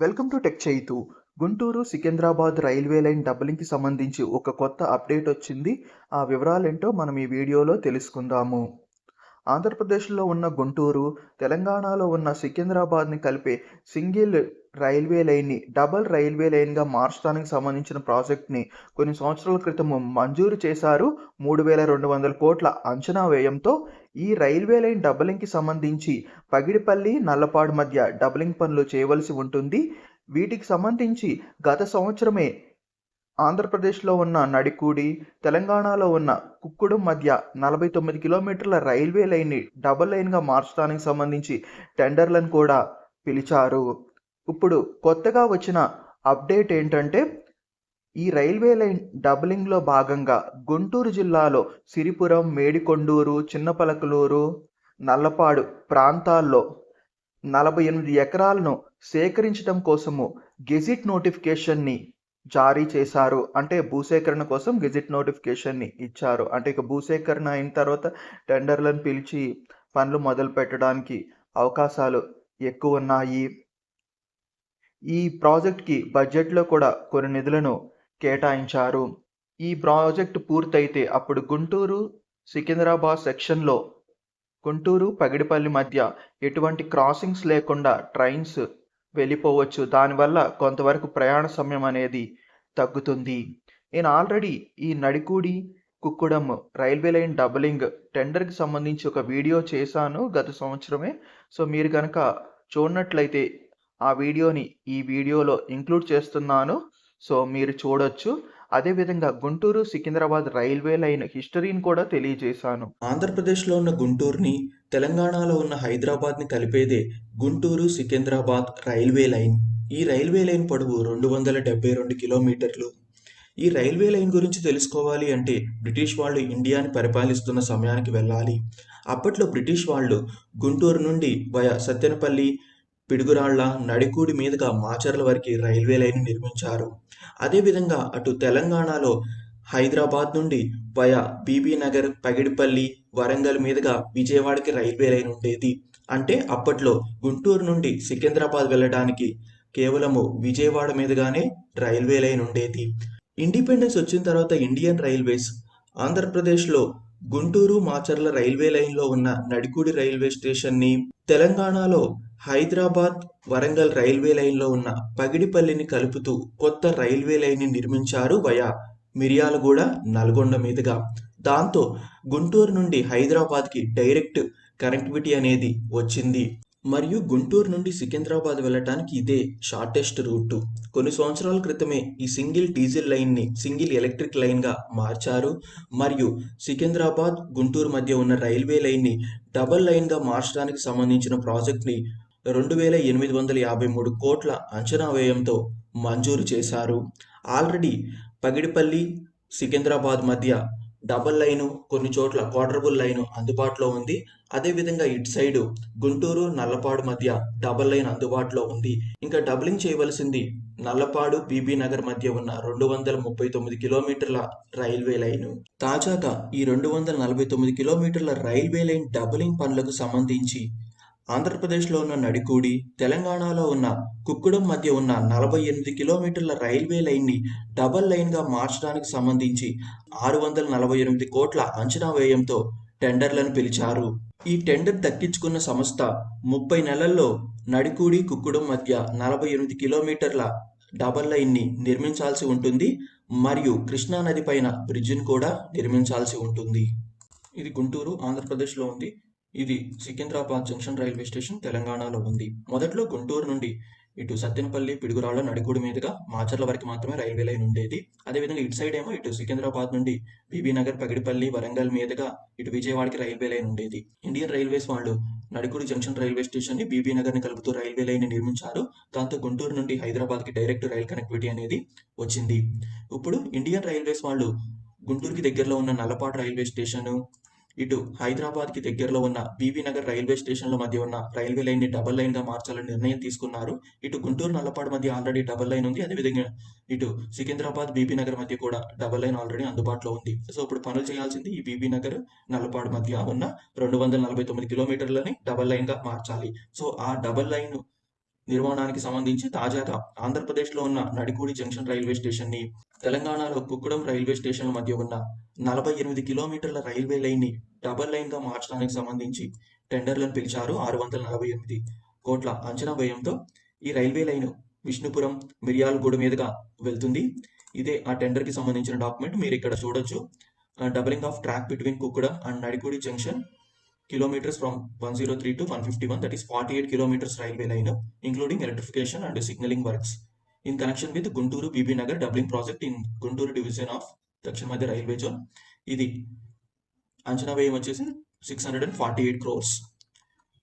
Welcome to tech Chaitu. Guntur Secunderabad railway line డబలింగ్కి సంబంధించి ఒక కొత్త అప్డేట్ వచ్చింది. ఆ వివరాలేంటో మనం ఈ వీడియోలో తెలుసుకుందాము. ఆంధ్రప్రదేశ్లో ఉన్న గుంటూరు తెలంగాణలో ఉన్న సికింద్రాబాద్ని కలిపే సింగిల్ రైల్వే లైన్ని డబల్ రైల్వే లైన్గా మార్చడానికి సంబంధించిన ప్రాజెక్ట్ని కొన్ని సంవత్సరాల క్రితం మంజూరు చేశారు. మూడు వేల రెండు వందల కోట్ల అంచనా వ్యయంతో ఈ రైల్వే లైన్ డబలింగ్కి సంబంధించి పగిడిపల్లి నల్లపాడు మధ్య డబలింగ్ పనులు చేయవలసి ఉంటుంది. వీటికి సంబంధించి గత సంవత్సరమే ఆంధ్రప్రదేశ్లో ఉన్న నడికూడి తెలంగాణలో ఉన్న కుక్కుడు మధ్య నలభై తొమ్మిది కిలోమీటర్ల రైల్వే లైన్ని డబల్ లైన్గా మార్చడానికి సంబంధించి టెండర్లను కూడా పిలిచారు. ఇప్పుడు కొత్తగా వచ్చిన అప్డేట్ ఏంటంటే ఈ రైల్వే లైన్ డబ్లింగ్లో భాగంగా గుంటూరు జిల్లాలో సిరిపురం మేడికొండూరు చిన్నపలకలూరు నల్లపాడు ప్రాంతాల్లో నలభై ఎనిమిది ఎకరాలను సేకరించడం కోసము గెజిట్ నోటిఫికేషన్ని జారీ చేశారు. అంటే భూసేకరణ కోసం గెజిట్ నోటిఫికేషన్ని ఇచ్చారు. అంటే ఇక భూసేకరణ అయిన తర్వాత టెండర్లను పిలిచి పనులు మొదలు పెట్టడానికి అవకాశాలు ఎక్కువ ఉన్నాయి. ఈ ప్రాజెక్ట్కి బడ్జెట్లో కూడా కొన్ని నిధులను కేటాయించారు. ఈ ప్రాజెక్ట్ పూర్తయితే అప్పుడు గుంటూరు సికింద్రాబాద్ సెక్షన్లో గుంటూరు పగిడిపల్లి మధ్య ఎటువంటి క్రాసింగ్స్ లేకుండా ట్రైన్స్ వెళ్ళిపోవచ్చు. దానివల్ల కొంతవరకు ప్రయాణ సమయం అనేది తగ్గుతుంది. నేను ఆల్రెడీ ఈ నడికూడి కుక్కుడం రైల్వే లైన్ డబలింగ్ టెండర్కి సంబంధించి ఒక వీడియో చేశాను గత సంవత్సరమే. సో మీరు కనుక చూడనట్లయితే ఆ వీడియోని ఈ వీడియోలో ఇంక్లూడ్ చేస్తున్నాను. సో మీరు చూడొచ్చు. అదేవిధంగా గుంటూరు సికింద్రాబాద్ రైల్వే లైన్ హిస్టరీని కూడా తెలియజేశాను. ఆంధ్రప్రదేశ్లో ఉన్న గుంటూరుని తెలంగాణలో ఉన్న హైదరాబాద్ని కలిపేదే గుంటూరు సికింద్రాబాద్ రైల్వే లైన్. ఈ రైల్వే లైన్ పొడవు రెండు వందల డెబ్బై రెండు కిలోమీటర్లు. ఈ రైల్వే లైన్ గురించి తెలుసుకోవాలి అంటే బ్రిటిష్ వాళ్ళు ఇండియాని పరిపాలిస్తున్న సమయానికి వెళ్ళాలి. అప్పట్లో బ్రిటిష్ వాళ్ళు గుంటూరు నుండి వయా సత్యనపల్లి పిడుగురాళ్ళ నడికూడి మీదుగా మాచర్ల వరకు రైల్వే లైన్ నిర్మించారు. అదేవిధంగా అటు తెలంగాణలో హైదరాబాద్ నుండి వయా బీబీ నగర్ పగిడిపల్లి వరంగల్ మీదుగా విజయవాడకి రైల్వే లైన్ ఉండేది. అంటే అప్పట్లో గుంటూరు నుండి సికింద్రాబాద్ వెళ్ళడానికి కేవలము విజయవాడ మీదుగానే రైల్వే లైన్ ఉండేది. ఇండిపెండెన్స్ వచ్చిన తర్వాత ఇండియన్ రైల్వేస్ ఆంధ్రప్రదేశ్లో గుంటూరు మాచర్ల రైల్వే లైన్లో ఉన్న నడికూడి రైల్వే స్టేషన్ని తెలంగాణలో హైదరాబాద్ వరంగల్ రైల్వే లైన్లో ఉన్న పగిడిపల్లిని కలుపుతూ కొత్త రైల్వే లైన్ని నిర్మించారు వయా మిర్యాలగూడ నల్గొండ మీదుగా. దాంతో గుంటూరు నుండి హైదరాబాద్కి డైరెక్ట్ కనెక్టివిటీ అనేది వచ్చింది. మరియు గుంటూరు నుండి సికింద్రాబాద్ వెళ్ళటానికి ఇదే షార్టెస్ట్ రూట్. కొన్ని సంవత్సరాల క్రితమే ఈ సింగిల్ డీజిల్ లైన్ని సింగిల్ ఎలక్ట్రిక్ లైన్గా మార్చారు. మరియు సికింద్రాబాద్ గుంటూరు మధ్య ఉన్న రైల్వే లైన్ని డబల్ లైన్గా మార్చడానికి సంబంధించిన ప్రాజెక్ట్ని రెండు వేల ఎనిమిది వందల యాభై మూడు కోట్ల అంచనా వ్యయంతో మంజూరు చేశారు. ఆల్రెడీ పగిడిపల్లి సికింద్రాబాద్ మధ్య డబల్ లైను కొన్ని చోట్ల క్వార్టర్బుల్ లైను అందుబాటులో ఉంది. అదేవిధంగా ఇటు సైడు గుంటూరు నల్లపాడు మధ్య డబల్ లైన్ అందుబాటులో ఉంది. ఇంకా డబలింగ్ చేయవలసింది నల్లపాడు బీబీ నగర్ మధ్య ఉన్న రెండు వందల ముప్పై తొమ్మిది కిలోమీటర్ల రైల్వే లైను. తాజాగా ఈ రెండు వందల నలభై తొమ్మిది కిలోమీటర్ల రైల్వే లైన్ డబలింగ్ పనులకు సంబంధించి ఆంధ్రప్రదేశ్లో ఉన్న నడికూడి తెలంగాణలో ఉన్న కుక్కుడం మధ్య ఉన్న నలభై ఎనిమిది కిలోమీటర్ల రైల్వే లైన్ని డబల్ లైన్గా మార్చడానికి సంబంధించి ఆరు వందల నలభై ఎనిమిది కోట్ల అంచనా వ్యయంతో టెండర్లను పిలిచారు. ఈ టెండర్ దక్కించుకున్న సంస్థ ముప్పై నెలల్లో నడికూడి కుక్కుడం మధ్య నలభై ఎనిమిది కిలోమీటర్ల డబల్ లైన్ని నిర్మించాల్సి ఉంటుంది మరియు కృష్ణా నది పైన బ్రిడ్జిని కూడా నిర్మించాల్సి ఉంటుంది. ఇది గుంటూరు ఆంధ్రప్రదేశ్లో ఉంది. ఇది సికింద్రాబాద్ జంక్షన్ రైల్వే స్టేషన్ తెలంగాణలో ఉంది. మొదట్లో గుంటూరు నుండి ఇటు సత్తెనపల్లి పిడుగురాళ్ళ నడిగూడి మీదుగా మాచర్ల వరకు మాత్రమే రైల్వే లైన్ ఉండేది. అదేవిధంగా ఇటు సైడ్ ఏమో ఇటు సికింద్రాబాద్ నుండి బీబీ నగర్ పగిడిపల్లి వరంగల్ మీదుగా ఇటు విజయవాడకి రైల్వే లైన్ ఉండేది. ఇండియన్ రైల్వేస్ వాళ్ళు నడికూడి జంక్షన్ రైల్వే స్టేషన్ని బీబీనగర్ని కలుపుతూ రైల్వే లైన్ని నిర్మించారు. దాంతో గుంటూరు నుండి హైదరాబాద్కి డైరెక్ట్ రైల్ కనెక్టివిటీ అనేది వచ్చింది. ఇప్పుడు ఇండియన్ రైల్వేస్ వాళ్ళు గుంటూరుకి దగ్గరలో ఉన్న నల్లపాడు రైల్వే స్టేషన్ ఇటు హైదరాబాద్కి దగ్గరలో ఉన్న బీబీ నగర్ రైల్వే స్టేషన్ల మధ్య ఉన్న రైల్వే లైన్ని డబల్ లైన్గా మార్చాలని నిర్ణయం తీసుకున్నారు. ఇటు గుంటూరు నల్లపాడు మధ్య ఆల్రెడీ డబల్ లైన్ ఉంది. అదేవిధంగా ఇటు సికింద్రాబాద్ బీబీ నగర్ మధ్య కూడా డబల్ లైన్ ఆల్రెడీ అందుబాటులో ఉంది. సో ఇప్పుడు పనులు చేయాల్సింది ఈ బీబీ నగర్ నల్లపాడు మధ్య ఉన్న రెండు వందల నలభై తొమ్మిది కిలోమీటర్లని డబల్ లైన్గా మార్చాలి. సో ఆ డబల్ లైన్ నిర్మాణానికి సంబంధించి తాజాగా ఆంధ్రప్రదేశ్లో ఉన్న నడికూడి జంక్షన్ రైల్వే స్టేషన్ని తెలంగాణలో కుక్కుడం రైల్వే స్టేషన్ల మధ్య ఉన్న నలభై ఎనిమిది కిలోమీటర్ల రైల్వే లైన్ని డబల్ లైన్గా మార్చడానికి సంబంధించి టెండర్లను పిలిచారు ఆరు వందల నలభై ఎనిమిది కోట్ల అంచనా వ్యయంతో ఈ రైల్వే లైన్ విష్ణుపురం మిర్యాలగూడ మీదుగా వెళ్తుంది. ఇదే ఆ టెండర్కి సంబంధించిన డాక్యుమెంట్ మీరు ఇక్కడ చూడొచ్చు. Doubling of track between Kukkudam and Nadikudi junction kilometers from 103 to 151 that is 48 kilometers railway line including electrification and signaling works. In connection with Guntur Bibinagar doubling project in Guntur division of దక్షిణ మధ్య railway zone ఇది అంచనా వ్యయం వచ్చేసి six hundred and forty eight crores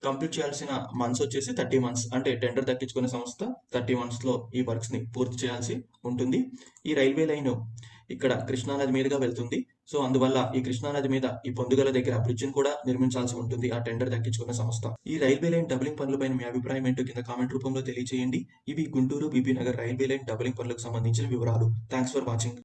complete చేయాల్సిన months వచ్చేసి thirty months అంటే tender దక్కించుకునే సంస్థ థర్టీ మంత్స్లో ఈ వర్క్స్ని పూర్తి చేయాల్సి ఉంటుంది. ఈ రైల్వే లైన్ ఇక్కడ కృష్ణానది మీదుగా వెళ్తుంది. సో అందువల్ల ఈ కృష్ణానది మీద ఈ పొందుగల దగ్గర బ్రిడ్జిని కూడా నిర్మించాల్సి ఉంటుంది. ఆ టెండర్ దక్కించుకున్న సంస్థ. ఈ రైల్వే లైన్ డబలింగ్ పనులపైన మీ అభిప్రాయం ఏంటో కింద కామెంట్ రూపంలో తెలియజేయండి ఇవి Guntur Bibinagar railway line doubling పనులకు సంబంధించిన వివరాలు. Thanks for watching